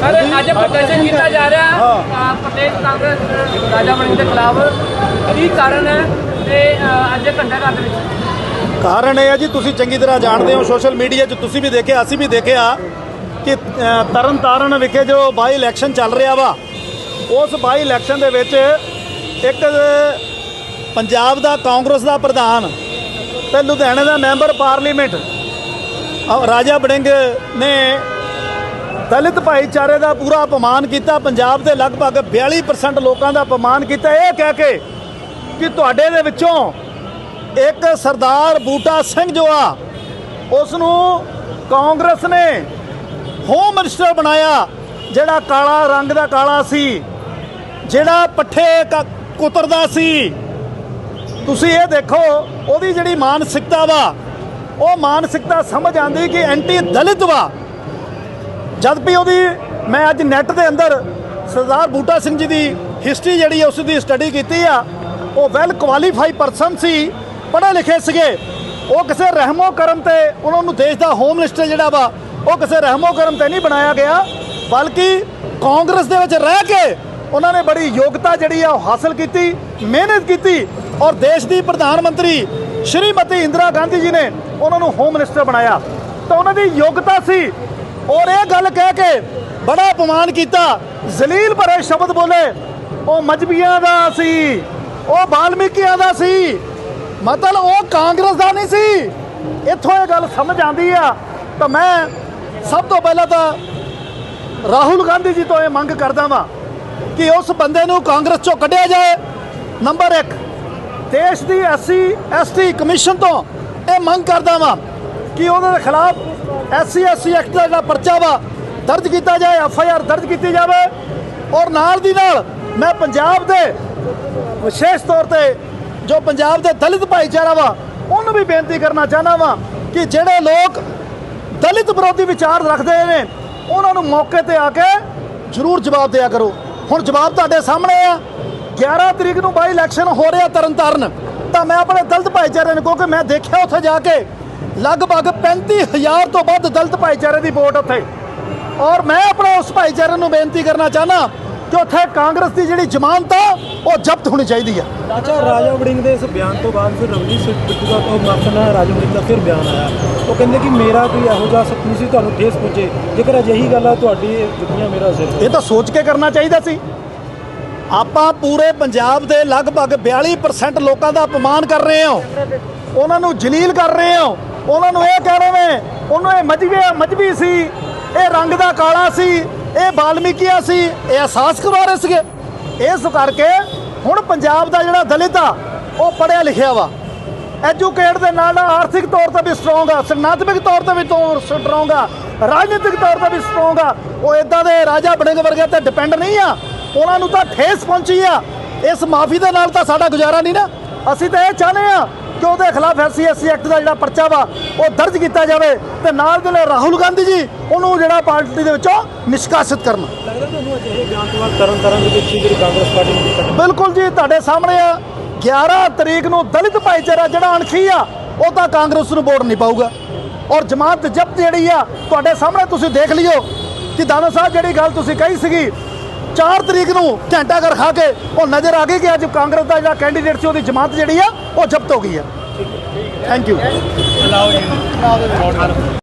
Sir ਅੱਜ ਪ੍ਰਦਰਸ਼ਨ ਕੀਤਾ ਜਾ ਰਿਹਾ। ਪ੍ਰਦੇਸ਼ ਕਾਂਗਰਸ ਰਾਜਾ ਬਣੀ ਦੇ ਖਿਲਾਫ ਕੀ ਕਾਰਨ ਹੈ ਤੇ ਅੱਜ ਘੰਟਾ ਘਰ ਦੇ ਵਿੱਚ। ਕਾਰਨ ਇਹ ਹੈ ਜੀ ਤੁਸੀਂ ਚੰਗੀ ਤਰ੍ਹਾਂ ਜਾਣਦੇ ਹੋ ਸੋਸ਼ਲ ਮੀਡੀਆ 'ਚ ਤੁਸੀਂ ਵੀ ਦੇਖਿਆ ਅਸੀਂ ਵੀ ਦੇਖਿਆ ਕਿ ਤਰਨ ਤਾਰਨ ਵਿਖੇ ਜੋ ਬਾਈ ਇਲੈਕਸ਼ਨ ਚੱਲ ਰਿਹਾ ਵਾ ਉਸ ਬਾਈ ਇਲੈਕਸ਼ਨ ਦੇ ਵਿੱਚ ਇੱਕ ਪੰਜਾਬ ਦਾ ਕਾਂਗਰਸ ਦਾ ਪ੍ਰਧਾਨ ਤੇ ਲੁਧਿਆਣੇ ਦਾ ਮੈਂਬਰ ਪਾਰਲੀਮੈਂਟ ਰਾਜਾ ਬੜਿੰਗ ਨੇ ਦਲਿਤ ਭਾਈਚਾਰੇ ਦਾ ਪੂਰਾ ਅਪਮਾਨ ਕੀਤਾ, ਪੰਜਾਬ ਦੇ ਲਗਭਗ 42% ਲੋਕਾਂ ਦਾ ਅਪਮਾਨ ਕੀਤਾ। ਇਹ ਕਹਿ ਕੇ ਕਿ ਤੁਹਾਡੇ ਦੇ ਵਿੱਚੋਂ ਇੱਕ ਸਰਦਾਰ ਬੂਟਾ ਸਿੰਘ ਜੋ ਆ ਉਸ ਨੂੰ ਕਾਂਗਰਸ ਨੇ ਹੋਮ ਮਿਨਿਸਟਰ ਬਣਾਇਆ, ਜਿਹੜਾ ਕਾਲਾ ਰੰਗ ਦਾ ਕਾਲਾ ਸੀ, ਜਿਹੜਾ ਪੱਠੇ ਕ- ਕੁਤਰਦਾ ਸੀ। ਤੁਸੀਂ ਇਹ ਦੇਖੋ, ਉਹਦੀ ਜਿਹੜੀ ਮਾਨਸਿਕਤਾ ਵਾ, ਉਹ ਮਾਨਸਿਕਤਾ ਸਮਝ ਆਂਦੀ ਕਿ ਐਂਟੀ ਦਲਿਤ ਵਾ। ਜਦ ਵੀ ਉਹਦੀ, ਮੈਂ ਅੱਜ ਨੈਟ ਦੇ ਅੰਦਰ ਸਰਦਾਰ ਬੂਟਾ ਸਿੰਘ ਜੀ ਦੀ ਹਿਸਟਰੀ ਜਿਹੜੀ ਹੈ ਉਸ ਦੀ ਸਟੱਡੀ ਕੀਤੀ ਆ, ਉਹ ਵੈਲ ਕੁਆਲੀਫਾਈ ਪਰਸਨ ਸੀ, ਪੜ੍ਹੇ ਲਿਖੇ ਸੀਗੇ। ਉਹ ਕਿਸੇ ਰਹਿਮੋ ਕਰਮ ਤੇ ਉਹਨਾਂ ਨੂੰ ਦੇਸ਼ ਦਾ ਹੋਮ ਮਿਨਿਸਟਰ ਜਿਹੜਾ ਵਾ, ਉਹ ਕਿਸੇ ਰਹਿਮੋ ਕਰਮ ਤੇ ਨਹੀਂ ਬਣਾਇਆ ਗਿਆ, ਬਲਕਿ ਕਾਂਗਰਸ ਦੇ ਵਿੱਚ ਰਹਿ ਕੇ ਉਹਨਾਂ ਨੇ ਬੜੀ ਯੋਗਤਾ ਜਿਹੜੀ ਆ, ਉਹ ਹਾਸਲ ਕੀਤੀ, ਮਿਹਨਤ ਕੀਤੀ ਔਰ ਦੇਸ਼ ਦੀ ਪ੍ਰਧਾਨ ਮੰਤਰੀ ਸ਼੍ਰੀਮਤੀ ਇੰਦਰਾ ਗਾਂਧੀ ਜੀ ਨੇ ਉਹਨਾਂ ਨੂੰ ਹੋਮ ਮਿਨਿਸਟਰ ਬਣਾਇਆ। ਤਾਂ ਉਹਨਾਂ ਦੀ ਯੋਗਤਾ ਸੀ ਔਰ ਇਹ ਗੱਲ ਕਹਿ ਕੇ ਬੜਾ ਅਪਮਾਨ ਕੀਤਾ। ਜ਼ਲੀਲ ਭਰੇ ਸ਼ਬਦ ਬੋਲੇ। ਉਹ ਮਜਬੀਆਂ ਦਾ ਸੀ। ਉਹ ਬਾਲਮੀਕੀਆਂ ਦਾ ਸੀ। ਮਤਲਬ ਉਹ ਕਾਂਗਰਸ ਦਾ ਨਹੀਂ ਸੀ। ਇੱਥੋਂ ਇਹ ਗੱਲ ਸਮਝ ਆਂਦੀ ਆ। ਤਾਂ ਮੈਂ ਸਭ ਤੋਂ ਪਹਿਲਾਂ ਤਾਂ ਰਾਹੁਲ ਗਾਂਧੀ ਜੀ ਤੋਂ ਇਹ ਮੰਗ ਕਰਦਾ ਵਾਂ ਕਿ ਉਸ ਬੰਦੇ ਨੂੰ ਕਾਂਗਰਸ ਚੋਂ ਕੱਢਿਆ ਜਾਏ। ਨੰਬਰ 1 ਦੇਸ਼ ਦੀ ਐਸਸੀ, ਐਸਟੀ ਕਮਿਸ਼ਨ ਤੋਂ ਇਹ ਮੰਗ ਕਰਦਾ ਵਾਂ ਕਿ ਉਹਨਾਂ ਦੇ ਖਿਲਾਫ ਐਸਸੀ ਐਸਸੀ ਐਕਟ ਦਾ ਜਿਹੜਾ ਪਰਚਾ ਵਾ, ਦਰਜ ਕੀਤਾ ਜਾਏ ਐਫ ਆਈ ਆਰ ਦਰਜ ਕੀਤੀ ਜਾਵੇ। ਔਰ ਨਾਲ ਦੀ ਨਾਲ ਮੈਂ ਪੰਜਾਬ ਦੇ ਵਿਸ਼ੇਸ਼ ਤੌਰ ਤੇ ਜੋ ਪੰਜਾਬ ਦੇ ਦਲਿਤ ਭਾਈਚਾਰਾ ਵਾ, ਉਹਨੂੰ ਵੀ ਬੇਨਤੀ ਕਰਨਾ ਚਾਹਨਾ ਵਾਂ ਕਿ ਜਿਹੜੇ ਲੋਕ ਦਲਿਤ ਵਿਰੋਧੀ ਵਿਚਾਰ ਰੱਖਦੇ ਨੇ, ਉਹਨਾਂ ਨੂੰ ਮੌਕੇ ਤੇ ਆ ਕੇ ਜ਼ਰੂਰ ਜਵਾਬ ਦਿਆ ਕਰੋ। ਹੁਣ ਜਵਾਬ ਤੁਹਾਡੇ ਸਾਹਮਣੇ ਆ। 11 ਤਰੀਕ ਨੂੰ ਬਾਈ ਇਲੈਕਸ਼ਨ ਹੋ ਰਿਹਾ ਤਰਨਤਾਰਨ, ਤਾਂ ਮੈਂ ਆਪਣੇ ਦਲਿਤ ਭਾਈਚਾਰੇ ਨੂੰ ਕਿਉਂਕਿ ਮੈਂ ਦੇਖਿਆ ਉੱਥੇ ਜਾ ਕੇ ਲਗਭਗ 35000 ਤੋਂ ਵੱਧ ਦਲਿਤ ਭਾਈਚਾਰੇ ਦੀ ਵੋਟ ਉੱਥੇ। ਔਰ ਮੈਂ ਆਪਣੇ ਉਸ ਭਾਈਚਾਰੇ ਨੂੰ ਬੇਨਤੀ ਕਰਨਾ ਚਾਹਨਾ ਕਿ ਉੱਥੇ ਕਾਂਗਰਸ ਦੀ ਜਿਹੜੀ ਜ਼ਮਾਨਤ ਆ ਉਹ ਜ਼ਬਤ ਹੋਣੀ ਚਾਹੀਦੀ ਆ। ਅੱਛਾ ਰਾਜਾ ਵੜਿੰਗ ਦੇ ਇਸ ਬਿਆਨ ਤੋਂ ਬਾਅਦ ਫਿਰ ਰਵਨੀਤ ਸਿੰਘ ਬਿੱਟੂ ਦਾ ਤੋਂ ਮਾਫਨਾ ਰਾਜਾ ਵੜਿੰਗ ਦਾ ਫਿਰ ਬਿਆਨ ਆਇਆ। ਉਹ ਕਹਿੰਦੇ ਕਿ ਮੇਰਾ ਕੋਈ ਇਹੋ ਜਿਹਾ ਸਪਨਾ ਸੀ ਤੁਹਾਨੂੰ ਠੇਸ ਪਹੁੰਚੇ ਜੇਕਰ ਅਜਿਹੀ ਗੱਲ ਆ ਤੁਹਾਡੀ ਜੁੱਤੀਆਂ ਮੇਰਾ ਸਿਰ ਇਹ ਤਾਂ ਸੋਚ ਕੇ ਕਰਨਾ ਚਾਹੀਦਾ ਸੀ। ਆਪਾਂ ਪੂਰੇ ਪੰਜਾਬ ਦੇ ਲਗਭਗ 42% ਲੋਕਾਂ ਦਾ ਅਪਮਾਨ ਕਰ ਰਹੇ ਹਾਂ। ਉਹਨਾਂ ਨੂੰ ਜਲੀਲ ਕਰ ਰਹੇ ਹਾਂ। ਉਹਨਾਂ ਨੂੰ ਇਹ ਕਹਿ ਰਹੇ ਨੇ, ਉਹਨੂੰ ਇਹ ਮਜਬੀ ਮਜਬੀ ਸੀ, ਇਹ ਰੰਗ ਦਾ ਕਾਲਾ ਸੀ, ਇਹ ਬਾਲਮੀਕੀਆ ਸੀ, ਇਹ ਅਹਿਸਾਸ ਕਰਵਾ ਰਹੇ ਸੀਗੇ। ਇਸ ਕਰਕੇ ਹੁਣ ਪੰਜਾਬ ਦਾ ਜਿਹੜਾ ਦਲਿਤ ਆ, ਉਹ ਪੜਿਆ ਲਿਖਿਆ ਵਾ। ਐਜੂਕੇਟ ਦੇ ਨਾਲ ਆਰਥਿਕ ਤੌਰ ਤੇ ਵੀ ਸਟਰੋਂਗ ਆ ਸੰਗਠਨਿਕ ਤੌਰ ਤੇ ਵੀ ਸਟਰੋਂਗ ਆ, ਰਾਜਨੀਤਿਕ ਤੌਰ ਤੇ ਵੀ ਸਟਰੋਂਗ ਆ। ਉਹ ਇਦਾਂ ਦੇ ਰਾਜਾ ਬਣੇਗੇ ਵਰਗੇ ਤੇ ਡਿਪੈਂਡ ਨਹੀਂ ਆ। ਉਹਨਾਂ ਨੂੰ ਤਾਂ ਠੇਸ ਪਹੁੰਚੀ ਆ। ਇਸ ਮਾਫੀ ਦੇ ਨਾਲ ਤਾਂ ਸਾਡਾ ਗੁਜ਼ਾਰਾ ਨਹੀਂ ਨਾ। ਅਸੀਂ ਤਾਂ ਇਹ ਚਾਹੁੰਦੇ ਆ ਕਿ ਉਹਦੇ ਖਿਲਾਫ ਐਸਸੀ ਐਸਸੀ ਐਕਟ ਦਾ ਜਿਹੜਾ ਪਰਚਾ ਵਾ ਉਹ ਦਰਜ ਕੀਤਾ ਜਾਵੇ ਤੇ ਨਾਲ ਦੇ ਨਾਲ ਰਾਹੁਲ ਗਾਂਧੀ ਜੀ ਉਹਨੂੰ ਜਿਹੜਾ ਪਾਰਟੀ ਦੇ ਵਿੱਚੋਂ ਨਿਸ਼ਕਾਸਿਤ ਕਰਨ। ਲੱਗਦਾ ਤੁਹਾਨੂੰ ਅਜਿਹੇ ਬਿਆਨ ਤੋਂ ਬਾਅਦ ਤਰਨ ਤਾਰਨ ਦੇ ਵਿੱਚ ਹੀ ਜਿਹੜੀ ਕਾਂਗਰਸ ਪਾਰਟੀ ਨੂੰ ਕੱਢ ਬਿਲਕੁਲ ਜੀ ਤੁਹਾਡੇ ਸਾਹਮਣੇ ਆ। 11 ਤਰੀਕ ਨੂੰ ਦਲਿਤ ਭਾਈਚਾਰਾ ਜਿਹੜਾ ਅਣਖੀ ਆ ਉਹ ਤਾਂ ਕਾਂਗਰਸ ਨੂੰ ਵੋਟ ਨਹੀਂ ਪਾਊਗਾ। ਔਰ ਜਮਾਤ ਜ਼ਬਤ ਜਿਹੜੀ ਆ ਤੁਹਾਡੇ ਸਾਹਮਣੇ ਤੁਸੀਂ ਦੇਖ ਲਿਓ ਕਿ ਦਾਦਾ ਸਾਹਿਬ ਜਿਹੜੀ ਗੱਲ ਤੁਸੀਂ ਕਹੀ ਸੀਗੀ 4 ਤਰੀਕ ਨੂੰ ਘੰਟਾ ਘਰ ਖਾ ਕੇ ਉਹ ਨਜ਼ਰ ਆ ਗਈ ਕਿ ਅੱਜ ਕਾਂਗਰਸ ਦਾ ਜਿਹੜਾ ਕੈਂਡੀਡੇਟ ਸੀ ਉਹਦੀ ਜਮਾਤ ਜਿਹੜੀ ਆ ਉਹ ਜ਼ਬਤ ਹੋ ਗਈ ਆ Thank you. Allow you.